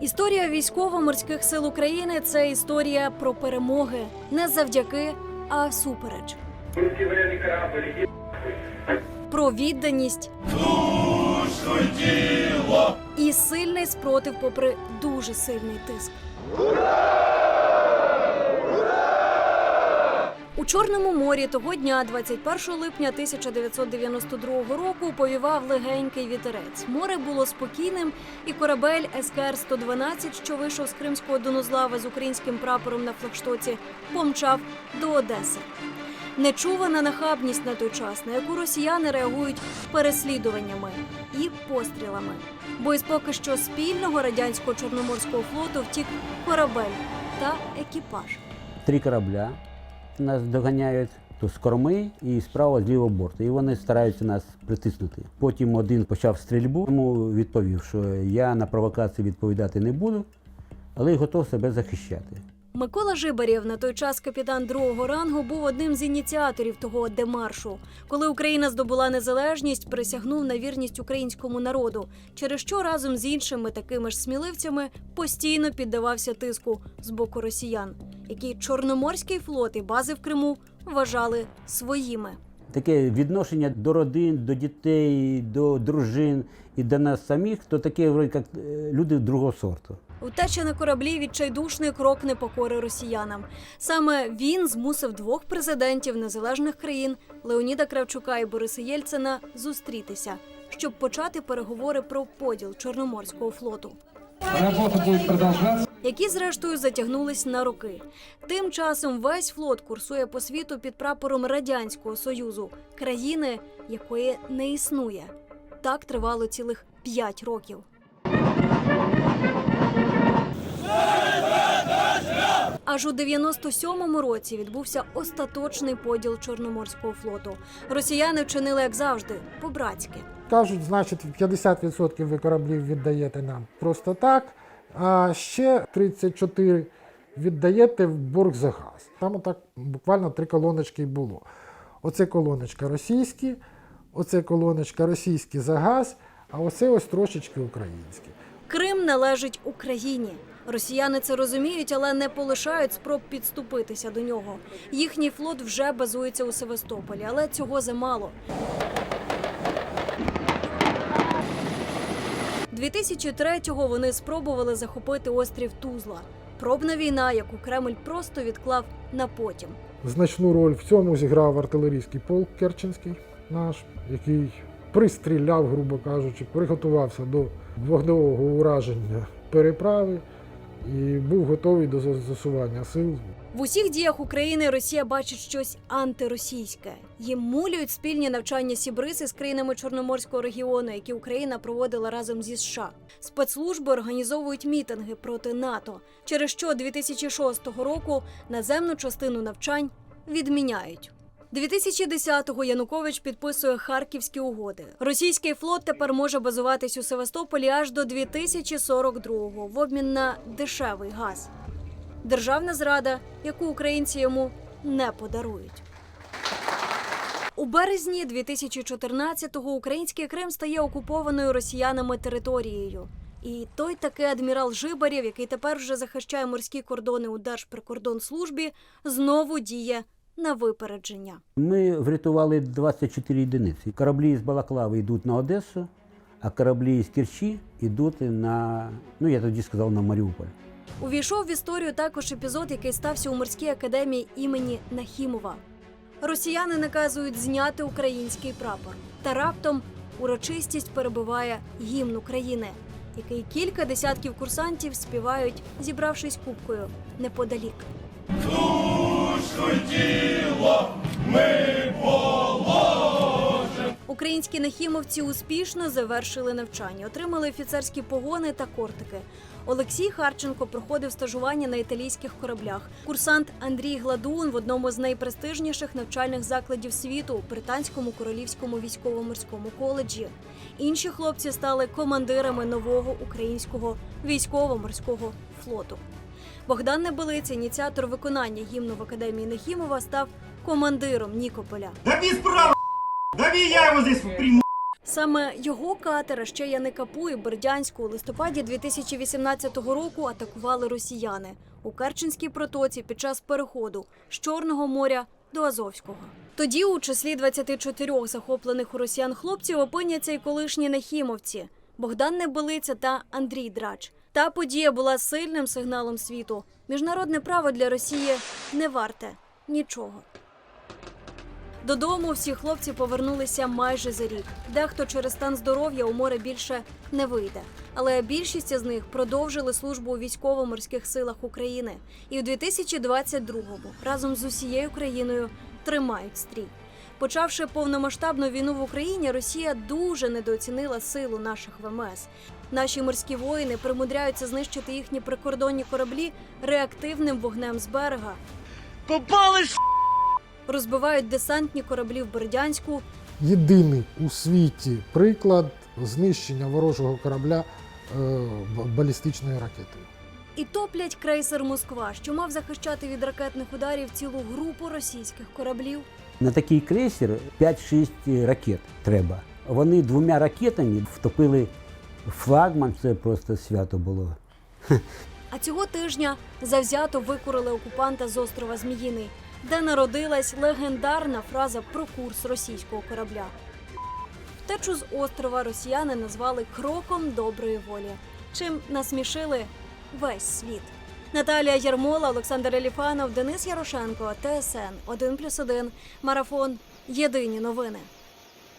Історія військово-морських сил України це історія про перемоги не завдяки, а супереч. Про відданість і сильний спротив, попри дуже сильний тиск. У Чорному морі того дня, 21 липня 1992 року, повівав легенький вітерець. Море було спокійним, і корабель СКР-112, що вийшов з Кримського Донузлава з українським прапором на флагштоці, помчав до Одеси. Нечувана нахабність на той час, на яку росіяни реагують переслідуваннями і пострілами. Бо із поки що спільного радянського чорноморського флоту втік корабель та екіпаж. Три корабля нас доганяють то з корми і справа з лівого борту. І вони стараються нас притиснути. Потім один почав стрільбу, йому відповів, що я на провокації відповідати не буду, але готов себе захищати. Микола Жибарєв, на той час капітан другого рангу, був одним з ініціаторів того демаршу. Коли Україна здобула незалежність, присягнув на вірність українському народу, через що разом з іншими такими ж сміливцями постійно піддавався тиску з боку росіян, які Чорноморський флот і бази в Криму вважали своїми. Таке відношення до родин, до дітей, до дружин і до нас самих, то таке вроде, як е, люди другого сорту. Утеча на кораблі відчайдушний крок непокори росіянам. Саме він змусив двох президентів незалежних країн Леоніда Кравчука і Бориса Єльцина зустрітися, щоб почати переговори про поділ Чорноморського флоту. Работа будет продолжаться. які зрештою затягнулись на роки. Тим часом весь флот курсує по світу під прапором радянського союзу, країни, якої не існує. Так тривало цілих п'ять років. Аж у 97-му році відбувся остаточний поділ Чорноморського флоту. Росіяни вчинили, як завжди, по-братськи. Кажуть, значить, 50% ви кораблів віддаєте нам просто так, а ще 34 віддаєте в борг за газ. Там отак буквально три колоночки й було. Оце колоночка російські, оце колоночка російські за газ, а оце ось трошечки українські. Крим належить Україні. Росіяни це розуміють, але не полишають спроб підступитися до нього. Їхній флот вже базується у Севастополі, але цього замало. 2003-го вони спробували захопити острів Тузла. Пробна війна, яку Кремль просто відклав на потім. Значну роль в цьому зіграв артилерійський полк Керченський наш, який пристріляв, грубо кажучи, приготувався до вогневого ураження переправи і був готовий до застосування сил В усіх діях України Росія бачить щось антиросійське. Їм мулюють спільні навчання Сібриси з країнами Чорноморського регіону, які Україна проводила разом зі США. Спецслужби організовують мітинги проти НАТО, через що 2006 року наземну частину навчань відміняють. 2010-го Янукович підписує Харківські угоди. Російський флот тепер може базуватись у Севастополі аж до 2042-го в обмін на дешевий газ. Державна зрада, яку українці йому не подарують. У березні 2014-го український Крим стає окупованою росіянами територією. І той такий адмірал Жибарєв, який тепер вже захищає морські кордони у Держприкордонслужбі, знову діє на випередження. Ми врятували 24 одиниці. Кораблі з Балаклави йдуть на Одесу, а кораблі з Керчі йдуть на, ну я тоді сказав, на Маріуполь. Увійшов в історію також епізод, який стався у морській академії імені Нахімова. Росіяни наказують зняти український прапор. Та раптом урочистість перебиває гімн України, який кілька десятків курсантів співають, зібравшись купкою неподалік. Українські нахімовці успішно завершили навчання, отримали офіцерські погони та кортики. Олексій Харченко проходив стажування на італійських кораблях. Курсант Андрій Гладун в одному з найпрестижніших навчальних закладів світу британському королівському військово-морському коледжі. Інші хлопці стали командирами нового українського військово-морського флоту. Богдан Небелиць, ініціатор виконання гімну в академії Нахімова, став командиром Нікополя. Дави справа! Дави, я его здесь приму! Саме його катера ще Яникапу і Бердянську у листопаді 2018 року атакували росіяни у Керченській протоці під час переходу з Чорного моря до Азовського. Тоді у числі 24 захоплених у росіян хлопців опиняться й колишні нахімовці Богдан Небелиця та Андрій Драч. Та подія була сильним сигналом світу. Міжнародне право для Росії не варте нічого. Додому всі хлопці повернулися майже за рік. Дехто через стан здоров'я у море більше не вийде. Але більшість із них продовжили службу у військово-морських силах України і у 2022-му разом з усією країною тримають стрій. Почавши повномасштабну війну в Україні, Росія дуже недооцінила силу наших ВМС. Наші морські воїни примудряються знищити їхні прикордонні кораблі реактивним вогнем з берега. Попали Розбивають десантні кораблі в Бердянську, Єдиний у світі приклад знищення ворожого корабля е, балістичною ракетою. і топлять крейсер Москва, що мав захищати від ракетних ударів цілу групу російських кораблів. На такий крейсер 5-6 ракет треба. Вони двома ракетами втопили флагман, це просто свято було. А цього тижня завзято викурили окупанта з острова Зміїний, де народилась легендарна фраза про курс російського корабля. Втечу з острова росіяни назвали кроком доброї волі, чим насмішили весь світ. Наталія Ярмола, Олександр Еліфанов, Денис Ярошенко, ТСН 1+,1, Марафон. Єдині новини.